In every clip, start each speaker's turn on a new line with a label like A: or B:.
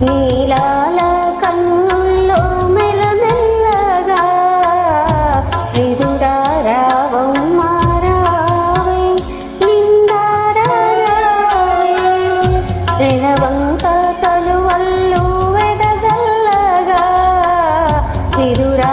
A: నీలాల కన్నుల్లో మెల్లమెల్లగా విదుడా రావమ్మ రావే నిండారా నిలవంత చలువల్లు వెదజల్లగా విదురా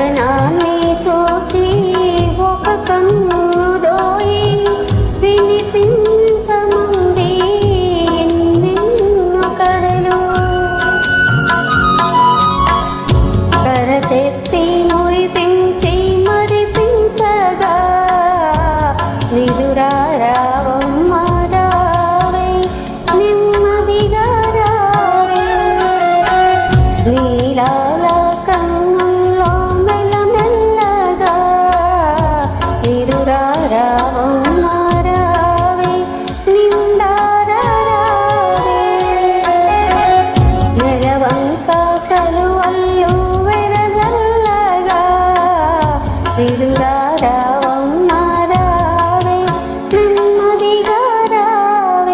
A: da out.